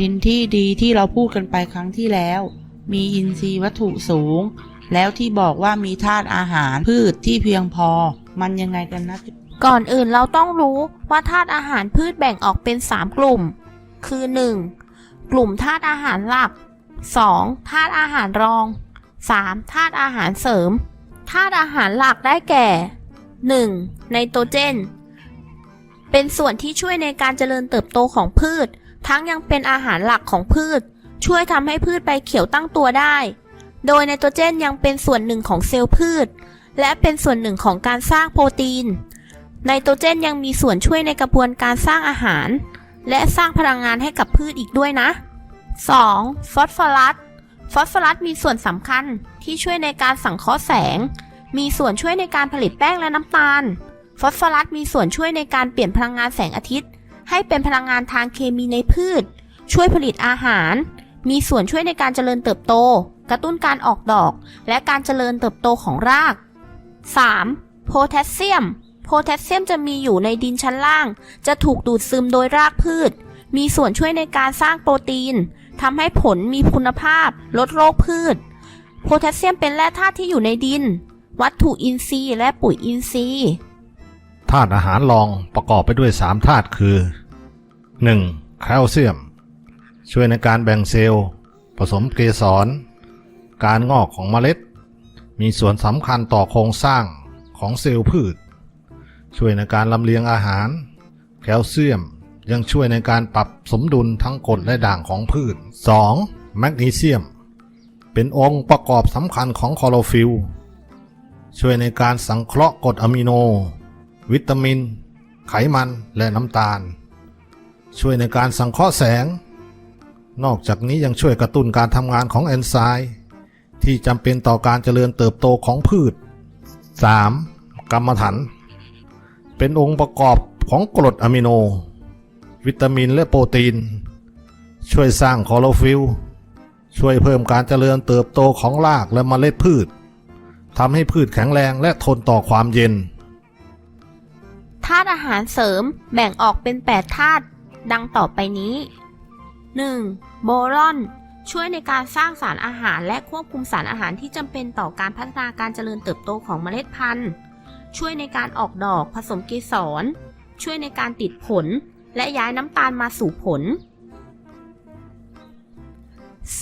ดินที่ดีที่เราพูดกันไปครั้งที่แล้ว มีอินทรีย์วัตถุสูง แล้วที่บอกว่ามีธาตุอาหารพืชที่เพียงพอ มันยังไงกันนะก่อนอื่นเราต้องรู้ว่าธาตุอาหารพืชแบ่งออกเป็น 3 กลุ่ม คือ 1. กลุ่มธาตุอาหารหลัก 2. ธาตุอาหารรอง 3. ธาตุอาหารเสริม ธาตุอาหารหลักได้แก่ 1. ไนโตรเจน เป็นส่วนที่ช่วยในการเจริญเติบโตของพืช ทั้งยังเป็นอาหารหลักของพืช ช่วยทำให้พืชใบเขียวตั้งตัวได้ โดยไนโตรเจนยังเป็นส่วนหนึ่งของเซลล์พืช และเป็นส่วนหนึ่งของการสร้างโปรตีน ไนโตรเจนยังมีส่วนช่วยในกระบวนการสร้างอาหาร และสร้างพลังงานให้กับพืชอีกด้วยนะ 2. ฟอสฟอรัส ฟอสฟอรัสมีส่วนสำคัญที่ช่วยในการสังเคราะห์แสง มีส่วนช่วยในการผลิตแป้งและน้ำตาล ฟอสฟอรัสมีส่วนช่วยในการเปลี่ยนพลังงานแสงอาทิตย์ ให้เป็นพลังงานทางเคมีในพืช ช่วยผลิตอาหาร มีส่วนช่วยในการเจริญเติบโต กระตุ้นการออกดอก และการเจริญเติบโตของราก 3. โพแทสเซียม โพแทสเซียมจะมีอยู่ในดินชั้นล่าง จะถูกดูดซึมโดยรากพืช มีส่วนช่วยในการสร้างโปรตีนทำให้ผลมีคุณภาพ ลดโรคพืช โพแทสเซียมเป็นแร่ธาตุที่อยู่ในดิน วัตถุอินทรีย์และปุ๋ยอินทรีย์ ธาตุอาหารรองประกอบไปด้วย 3 ธาตุคือ 1. แคลเซียม ช่วยในการแบ่งเซลล์ ผสมเกสร การงอกของเมล็ด มีส่วนสำคัญต่อโครงสร้างของเซลล์พืช ช่วยในการลำเลียงอาหาร แคลเซียมยังช่วยในการปรับสมดุลทั้งกรดและด่างของพืช 2. แมกนีเซียม เป็นองค์ประกอบสำคัญของคลอโรฟิลช่วยในการสังเคราะห์กรดอะมิโน วิตามิน ไขมันและน้ำตาล ช่วยในการสังเคราะห์แสง นอกจากนี้ยังช่วยกระตุ้นการทำงานของเอนไซม์ที่จำเป็นต่อการเจริญเติบโตของพืช 3. กรรมฐานเป็นองค์ประกอบของกรดอะมิโน วิตามินและโปรตีน ช่วยสร้างคลอโรฟิลช่วยเพิ่มการเจริญเติบโตของรากและเมล็ดพืชทำให้พืชแข็งแรงและทนต่อความเย็นาตุอาหารเสริมแบ่งออกเป็น 8 ธาตุดังต่อไปนี้ 1. โบรอน ช่วยในการสร้างสารอาหารและควบคุมสารอาหารที่จำเป็นต่อการพัฒนาการเจริญเติบโตของเมล็ดพันธุ์ ช่วยในการออกดอกผสมเกสร ช่วยในการติดผล และย้ายน้ำตาลมาสู่ผล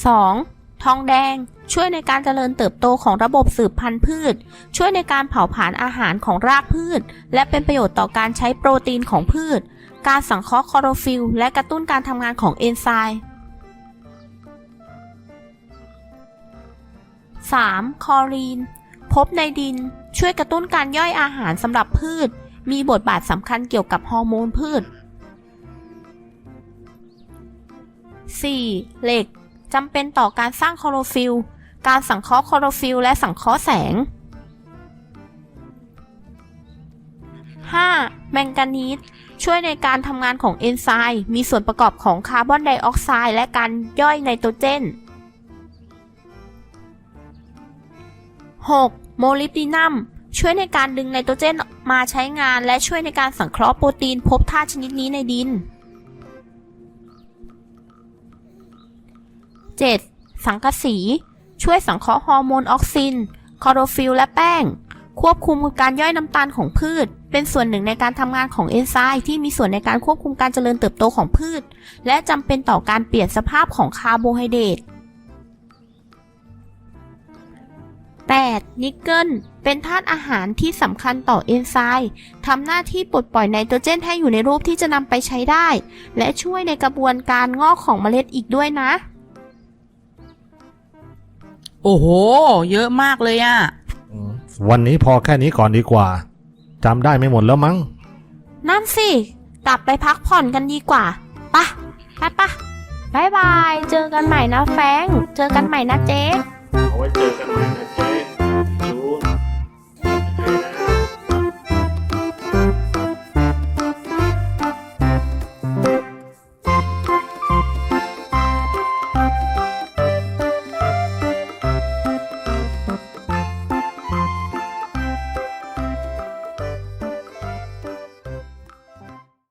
2. ทองแดง ช่วยในการเจริญเติบโตของระบบสืบพันธุ์พืช ช่วยในการเผาผลาญอาหารของรากพืช และเป็นประโยชน์ต่อการใช้โปรตีนของพืช การสังเคราะห์คลอโรฟิลและกระตุ้นการทำงานของเอนไซม์ 3. คอรีน พบในดิน ช่วยกระตุ้นการย่อยอาหารสำหรับพืช มีบทบาทสำคัญเกี่ยวกับฮอร์โมนพืช 4. เหล็ก จำเป็นต่อการสร้างคลอโรฟิลการสังเคราะห์คลอโรฟิลและสังเคราะห์แสง 5. แมงกานีสช่วยในการทำงานของเอนไซม์มีส่วนประกอบของคาร์บอนไดออกไซด์และการย่อยไนโตรเจน 6. โมลิบดีนัมช่วยในการดึงไนโตรเจนมาใช้งาน และช่วยในการสังเคราะห์โปรตีนพบธาตุชนิดนี้ในดิน 7. สังกะสี ช่วยสังเคราะห์ฮอร์โมนออกซิน คอโรฟิลและแป้ง ควบคุมการย่อยน้ำตาลของพืช เป็นส่วนหนึ่งในการทำงานของเอนไซม์ที่มีส่วนในการควบคุมการเจริญเติบโตของพืช และจำเป็นต่อการเปลี่ยนสภาพของคาร์โบไฮเดรต 8. นิกเกิลเป็นธาตุอาหารที่สำคัญต่อเอนไซม์ทำหน้าที่ปลดปล่อยไนโตรเจนให้อยู่ในรูปที่จะนำไปใช้ได้ และช่วยในกระบวนการงอกของเมล็ดอีกด้วยนะ โอ้โห เยอะมากเลยอะวันนี้พอแค่นี้ก่อนดีกว่าจำได้ไม่หมดแล้วมั้ง นั่นสิ กลับไปพักผ่อนกันดีกว่าปะไปปะบายบาย เจอกันใหม่นะแฟรงค์เจอกันใหม่นะเจ๊ก